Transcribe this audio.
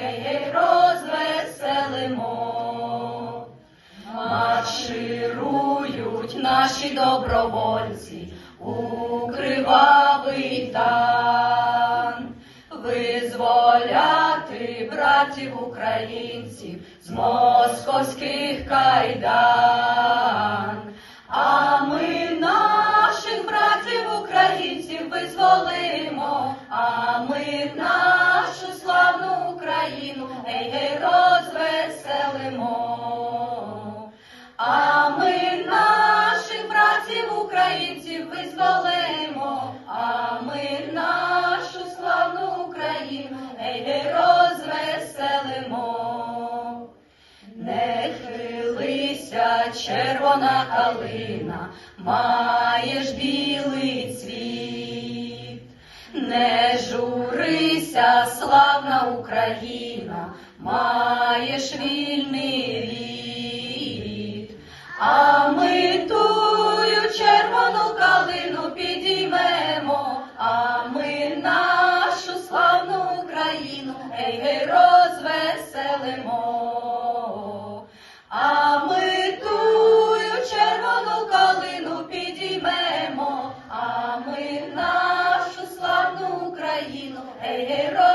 Україну гей, гей, розвеселимо. Марширують наші добровольці у кривавий тан, визволяти братів українців з московських кайдан. де хилися червона калина, маєш білий цвіт, не журися, славна Україна, маєш вільний рід, а ми тую червону калину підіймемо, а ми нашу славну Україну, ей, розвеселимо. Hey, hey,